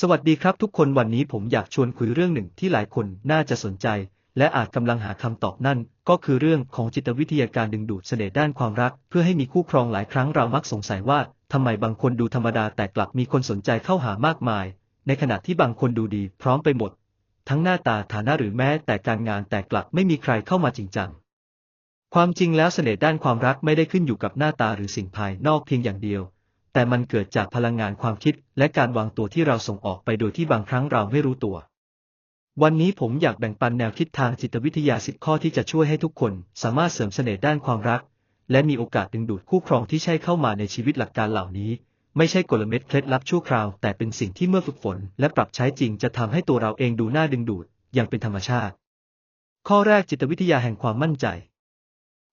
สวัสดีครับทุกคนวันนี้ผมอยากชวนคุยเรื่องหนึ่งที่หลายคนน่าจะสนใจ และอาจกำลังหาคำตอบนั่น ก็คือเรื่องของจิตวิทยาการดึงดูดเสน่ห์ด้านความรัก เพื่อให้มีคู่ครองหลายครั้งเรามักสงสัยว่าทำไมบางคนดูธรรมดาแต่กลับมีคนสนใจเข้าหามากมาย ในขณะที่บางคนดูดีพร้อมไปหมด ทั้งหน้าตาฐานะหรือแม้แต่การงานแต่กลับไม่มีใครเข้ามาจริงจังความจริงแล้วเสน่ห์ด้านความรักไม่ได้ขึ้นอยู่กับหน้าตาหรือสิ่งภายนอกเพียงอย่างเดียว แต่มันเกิดจากพลังงานความคิดและการวางตัวที่เราส่งออกไปโดยที่บางครั้งเราไม่รู้ตัว วันนี้ผมอยากแบ่งปันแนวคิดทางจิตวิทยาสิบข้อที่จะช่วยให้ทุกคนสามารถเสริมเสน่ห์ด้านความรัก และมีโอกาสดึงดูดคู่ครองที่ใช่เข้ามาในชีวิตหลักการเหล่านี้ ไม่ใช่กลเม็ดเคล็ดลับชั่วคราว แต่เป็นสิ่งที่เมื่อฝึกฝน และปรับใช้จริงจะทำให้ตัวเราเองดูน่าดึงดูด อย่างเป็นธรรมชาติ ข้อแรกจิตวิทยาแห่งความมั่นใจ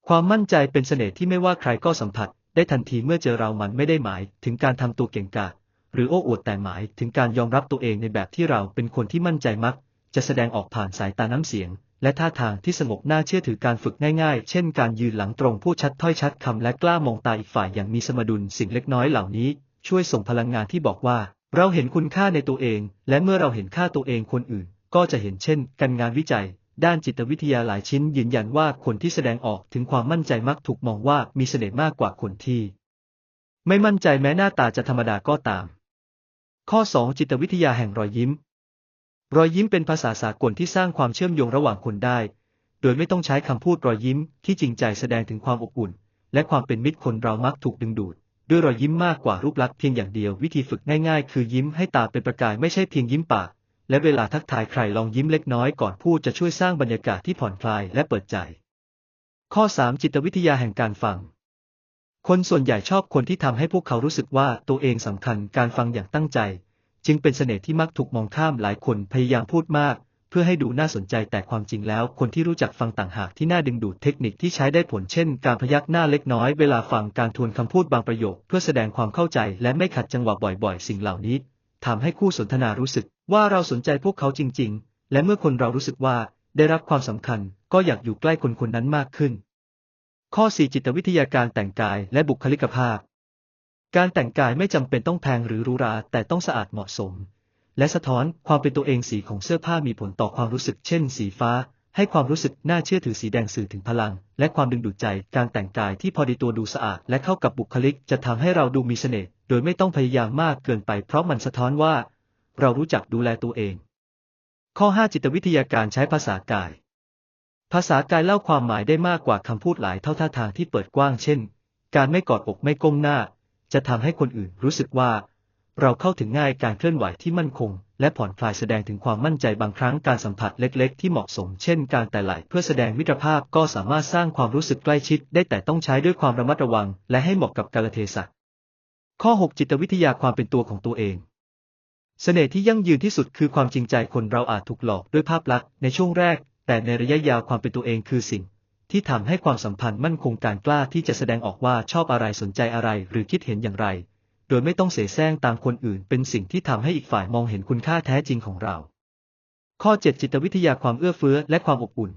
ความมั่นใจเป็นเสน่ห์ที่ไม่ว่าใครก็สัมผัส ได้ทันทีเมื่อเจอเรามันไม่ได้หมายถึงการทำตัวเก่งกาจหรือโอ้อวดแต่หมายถึงการยอมรับตัวเองในแบบที่เราเป็นคนที่มั่นใจมัก จะแสดงออกผ่านสายตาน้ำเสียง และท่าทางที่สงบน่าเชื่อถือการฝึกง่ายๆ เช่นการยืนหลังตรงพูดชัดถ้อยชัดคำและกล้ามองตาอีกฝ่ายอย่างมีสมดุลสิ่งเล็กน้อยเหล่านี้ ช่วยส่งพลังงานที่บอกว่า เราเห็นคุณค่าในตัวเอง และเมื่อเราเห็นค่าตัวเองคนอื่น ก็จะเห็นเช่น กันงานวิจัย ด้านจิตวิทยาหลายชิ้นยืนยันว่าคนที่แสดงออกถึงความมั่นใจมักถูกมองว่ามีเสน่ห์มากกว่าคนที่ ไม่มั่นใจแม้หน้าตาจะธรรมดาก็ตาม ข้อ 2 จิตวิทยาแห่งรอยยิ้ม รอยยิ้มเป็นภาษาสากลที่สร้างความเชื่อมโยงระหว่างคนได้ โดยไม่ต้องใช้คำพูดรอยยิ้มที่จริงใจแสดงถึงความอบอุ่น และความเป็นมิตรคนเรามักถูกดึงดูดด้วยรอยยิ้มมากกว่ารูปลักษณ์เพียงอย่างเดียววิธีฝึกง่ายๆ คือยิ้มให้ตาเป็นประกายไม่ใช่เพียงยิ้มปาก และเวลาทักทายใครลองยิ้มเล็กน้อยก่อนพูดจะช่วยสร้างบรรยากาศที่ผ่อนคลายและเปิดใจ ข้อ 3 จิตวิทยาแห่งการฟัง คนส่วนใหญ่ชอบคนที่ทำให้พวกเขารู้สึกว่าตัวเองสำคัญการฟังอย่างตั้งใจ จึงเป็นเสน่ห์ที่มักถูกมองข้ามหลายคนพยายามพูดมาก เพื่อให้ดูน่าสนใจแต่ความจริงแล้ว คนที่รู้จักฟังต่างหากที่น่าดึงดูดเทคนิคที่ใช้ได้ผลเช่น การพยักหน้าเล็กน้อยเวลาฟังการทวนคำพูดบางประโยค เพื่อแสดงความเข้าใจและไม่ขัดจังหวะบ่อย ๆ สิ่งเหล่านี้ทำให้คู่สนทนารู้สึก ว่าเราสนใจพวกเขาจริง ๆ และเมื่อคนเรารู้สึกว่าได้รับความสำคัญก็อยากอยู่ใกล้คนคนนั้นมากขึ้น ข้อ 4 จิตวิทยาการแต่งกายและบุคลิกภาพ การแต่งกายไม่จำเป็นต้องแพงหรือหรูหราแต่ต้องสะอาดเหมาะสม และสะท้อนความเป็นตัวเองสีของเสื้อผ้ามีผลต่อความรู้สึกเช่น สีฟ้า ให้ความรู้สึกน่าเชื่อถือสีแดงสื่อถึงพลัง และความดึงดูดใจ การแต่งกายที่พอดีตัวดูสะอาด และเข้ากับบุคลิก จะทำให้เราดูมีเสน่ห์โดยไม่ต้องพยายามมากเกินไป เพราะมันสะท้อนว่า เรารู้จักดูแลตัวเอง ข้อ 5 จิตวิทยาการใช้ภาษากาย ภาษากายเล่าความหมายได้มากกว่าคำพูดหลายเท่าท่าทางที่เปิดกว้างเช่น การไม่กอดอกไม่ก้มหน้า จะทำให้คนอื่นรู้สึกว่า เราเข้าถึงง่ายการเคลื่อนไหวที่มั่นคง และผ่อนคลายแสดงถึงความมั่นใจบางครั้งการสัมผัสเล็กๆ ที่เหมาะสม เช่น การแต่ไหลเพื่อแสดงมิตรภาพก็สามารถสร้างความรู้สึกใกล้ชิด ได้แต่ต้องใช้ด้วยความระมัดระวัง และให้เหมาะกับกาลเทศะข้อ 6 จิตวิทยาความเป็นตัวของตัวเอง เสน่ห์ที่ยั่งยืนที่สุดคือความจริงใจคนเราอาจถูกหลอกด้วยภาพลักษณ์ในช่วงแรก แต่ในระยะยาวความเป็นตัวเองคือสิ่ง ที่ทำให้ความสัมพันธ์มั่นคงการกล้าที่จะแสดงออกว่าชอบอะไรสนใจอะไรหรือคิดเห็นอย่างไร โดยไม่ต้องเสแสร้งตามคนอื่น เป็นสิ่งที่ทำให้อีกฝ่ายมองเห็นคุณค่าแท้จริงของเรา ข้อ 7 จิตวิทยาความเอื้อเฟื้อและความอบอุ่น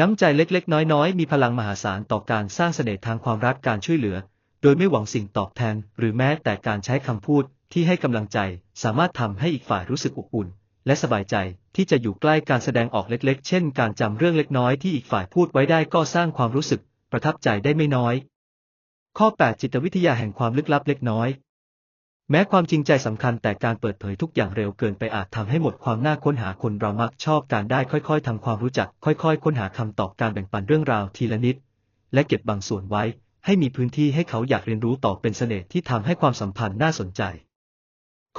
น้ำใจเล็กๆ น้อยๆ มีพลังมหาศาลต่อการสร้างเสน่ห์ทางความรักการช่วยเหลือ โดยไม่หวังสิ่งตอบแทน หรือแม้แต่การใช้คำพูด ที่ให้กำลังใจสามารถทำให้อีกฝ่ายรู้สึกอบอุ่น และสบายใจที่จะอยู่ใกล้การแสดงออกเล็กๆ เช่น การจำเรื่องเล็กน้อยที่อีกฝ่ายพูดไว้ได้ก็สร้างความรู้สึกประทับใจได้ไม่น้อย ข้อ 8 จิตวิทยาแห่งความลึกลับเล็กน้อย แม้ความจริงใจสำคัญแต่การเปิดเผยทุกอย่างเร็วเกินไปอาจทำให้หมดความน่าค้นหาคนเรามักชอบการได้ค่อยๆทำความรู้จัก ค่อยๆ ค้นหาคำตอบการแบ่งปันเรื่องราวทีละนิด และเก็บบางส่วนไว้ ให้มีพื้นที่ให้เขาอยากเรียนรู้ต่อเป็นเสน่ห์ที่ทำให้ความสัมพันธ์น่าสนใจ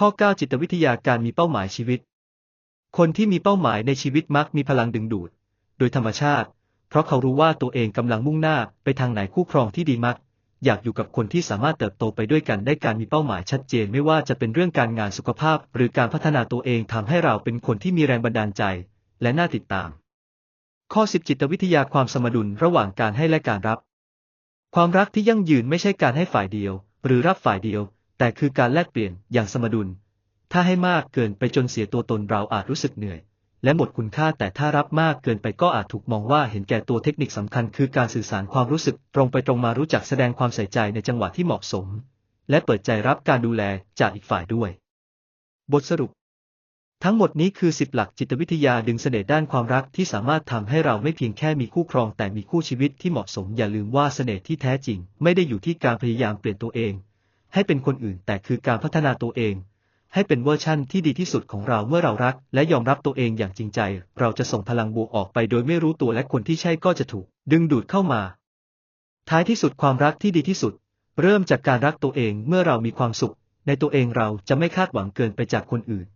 ข้อ 9 จิตวิทยาการมีเป้าหมายชีวิต คนที่มีเป้าหมายในชีวิตมักมีพลังดึงดูด โดยธรรมชาติ เพราะเขารู้ว่าตัวเองกำลังมุ่งหน้าไปทางไหนคู่ครองที่ดีมัก อยากอยู่กับคนที่สามารถเติบโตไปด้วยกันได้การมีเป้าหมายชัดเจนไม่ว่าจะเป็นเรื่องการงานสุขภาพ หรือการพัฒนาตัวเองทำให้เราเป็นคนที่มีแรงบันดาลใจ และน่าติดตาม ข้อ 10 จิตวิทยาความสมดุลระหว่างการให้และการรับ ความรักที่ยั่งยืนไม่ใช่การให้ฝ่ายเดียว หรือรับฝ่ายเดียว แต่คือการแลกเปลี่ยนอย่างสมดุล ถ้าให้มากเกินไปจนเสียตัวตนเราอาจรู้สึกเหนื่อย และหมดคุณค่าแต่ถ้ารับมากเกินไปก็อาจถูกมองว่าเห็นแก่ตัวเทคนิคสำคัญ คือการสื่อสารความรู้สึกตรงไปตรงมารู้จักแสดงความใส่ใจในจังหวะที่เหมาะสม และเปิดใจรับการดูแลจากอีกฝ่ายด้วย บทสรุป ทั้งหมดนี้คือ 10 หลักจิตวิทยาดึงเสน่ห์ด้านความรักที่สามารถทำให้เราไม่เพียงแค่มีคู่ครองแต่มีคู่ชีวิตที่เหมาะสม อย่าลืมว่าเสน่ห์ที่แท้จริง ไม่ได้อยู่ที่การพยายามเปลี่ยนตัวเอง ให้เป็นคนอื่น แต่คือการพัฒนาตัวเอง ให้เป็นเวอร์ชั่นที่ดีที่สุดของเราเมื่อเรารัก และยอมรับตัวเองอย่างจริงใจ เราจะส่งพลังบวกออกไปโดยไม่รู้ตัวและคนที่ใช่ก็จะถูก ดึงดูดเข้ามา ท้ายที่สุดความรักที่ดีที่สุด เริ่มจากการรักตัวเองเมื่อเรามีความสุข ในตัวเองเราจะไม่คาดหวังเกินไปจากคนอื่น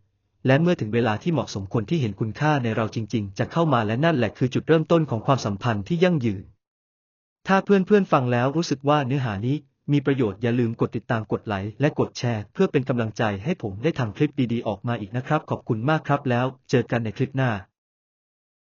และเมื่อถึงเวลาที่เหมาะสมคนที่เห็นคุณค่าในเราจริง ๆ จะเข้ามาและนั่นแหละคือจุดเริ่มต้นของความสัมพันธ์ที่ยั่งยืน ถ้าเพื่อนๆฟังแล้วรู้สึกว่าเนื้อหานี้ มีประโยชน์อย่าลืมกดติดตามกดไลค์และกดแชร์ เพื่อเป็นกำลังใจให้ผมได้ทำคลิปดีๆออกมาอีกนะครับ ขอบคุณมากครับแล้ว เจอกันในคลิปหน้า